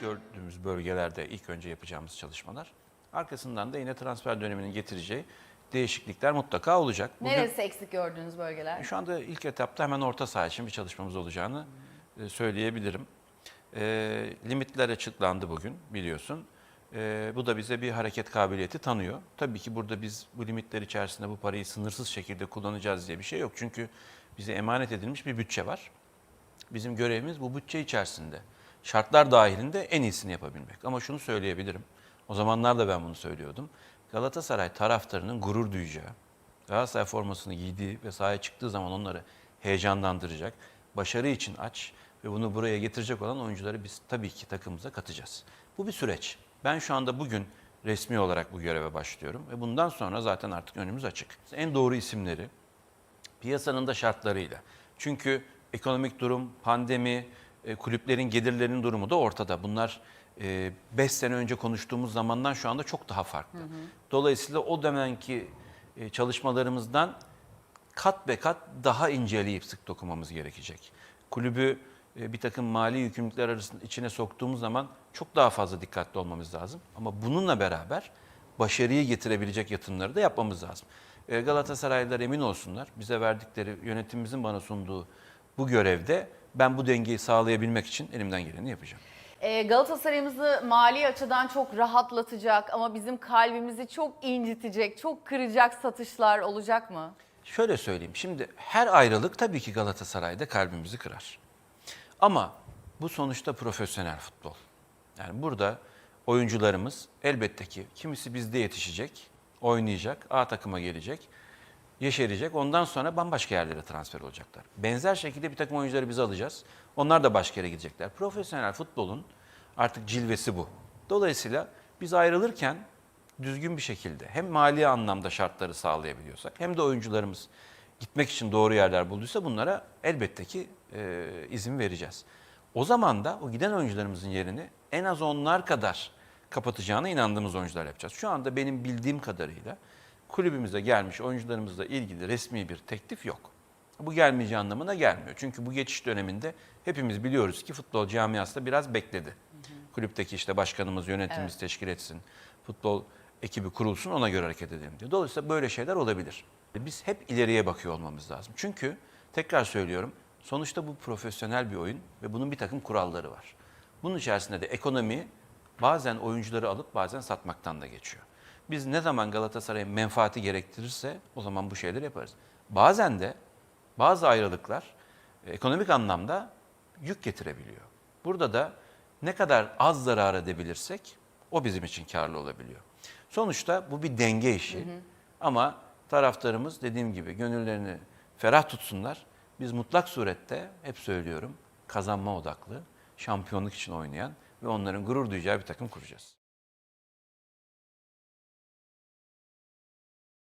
kulübümüz bölgelerde ilk önce yapacağımız çalışmalar. Arkasından da yine transfer döneminin getireceği değişiklikler mutlaka olacak. Bugün- Neresi eksik gördüğünüz bölgeler? şu anda ilk etapta hemen orta saha için bir çalışmamız olacağını e, söyleyebilirim. E, limitler açıklandı bugün biliyorsun. E, bu da bize bir hareket kabiliyeti tanıyor. Tabii ki burada biz bu limitler içerisinde bu parayı sınırsız şekilde kullanacağız diye bir şey yok. Çünkü bize emanet edilmiş bir bütçe var. Bizim görevimiz bu bütçe içerisinde şartlar dahilinde en iyisini yapabilmek. Ama şunu söyleyebilirim. O zamanlar da ben bunu söylüyordum. Galatasaray taraftarının gurur duyacağı, Galatasaray formasını giydiği ve sahaya çıktığı zaman onları heyecanlandıracak, başarı için aç ve bunu buraya getirecek olan oyuncuları biz tabii ki takımımıza katacağız. Bu bir süreç. Ben şu anda bugün resmi olarak bu göreve başlıyorum ve bundan sonra zaten artık önümüz açık. En doğru isimleri piyasanın da şartlarıyla. Çünkü ekonomik durum, pandemi, kulüplerin gelirlerinin durumu da ortada. Bunlar 5 sene önce konuştuğumuz zamandan şu anda çok daha farklı. Dolayısıyla o dönemki e, çalışmalarımızdan kat be kat daha inceleyip sık dokunmamız gerekecek. Kulübü e, bir takım mali yükümlülükler arasında içine soktuğumuz zaman çok daha fazla dikkatli olmamız lazım. Ama bununla beraber başarıyı getirebilecek yatırımları da yapmamız lazım. E, Galatasaraylılar emin olsunlar. Bize verdikleri, yönetimimizin bana sunduğu bu görevde ben bu dengeyi sağlayabilmek için elimden geleni yapacağım. Ee, Galatasaray'ımızı mali açıdan çok rahatlatacak ama bizim kalbimizi çok incitecek, çok kıracak satışlar olacak mı? Şöyle söyleyeyim. Şimdi her ayrılık tabii ki Galatasaray'da kalbimizi kırar. Ama bu sonuçta profesyonel futbol. Yani burada oyuncularımız elbette ki kimisi bizde yetişecek, oynayacak, A takıma gelecek, yeşerecek. Ondan sonra bambaşka yerlere transfer olacaklar. Benzer şekilde bir takım oyuncuları biz alacağız. Onlar da başka yere gidecekler. Profesyonel futbolun artık cilvesi bu. Dolayısıyla biz ayrılırken düzgün bir şekilde hem mali anlamda şartları sağlayabiliyorsak hem de oyuncularımız gitmek için doğru yerler bulduysa bunlara elbette ki e, izin vereceğiz. O zaman da o giden oyuncularımızın yerini en az onlar kadar kapatacağına inandığımız oyuncular yapacağız. Şu anda benim bildiğim kadarıyla kulübümüze gelmiş oyuncularımızla ilgili resmi bir teklif yok. Bu gelmeyeceği anlamına gelmiyor. Çünkü bu geçiş döneminde hepimiz biliyoruz ki futbol camiası da biraz bekledi. Kulüpteki işte başkanımız, yönetimimiz Evet. teşkil etsin. Futbol ekibi kurulsun ona göre hareket edelim diyor. Dolayısıyla böyle şeyler olabilir. Biz hep ileriye bakıyor olmamız lazım. Çünkü tekrar söylüyorum sonuçta bu profesyonel bir oyun ve bunun bir takım kuralları var. Bunun içerisinde de ekonomi bazen oyuncuları alıp bazen satmaktan da geçiyor. Biz ne zaman Galatasaray'ın menfaati gerektirirse o zaman bu şeyleri yaparız. Bazen de bazı ayrılıklar e, ekonomik anlamda yük getirebiliyor. Burada da ne kadar az zarar edebilirsek o bizim için karlı olabiliyor. Sonuçta bu bir denge işi. Ama taraftarımız dediğim gibi gönüllerini ferah tutsunlar. Biz mutlak surette hep söylüyorum kazanma odaklı, şampiyonluk için oynayan ve onların gurur duyacağı bir takım kuracağız.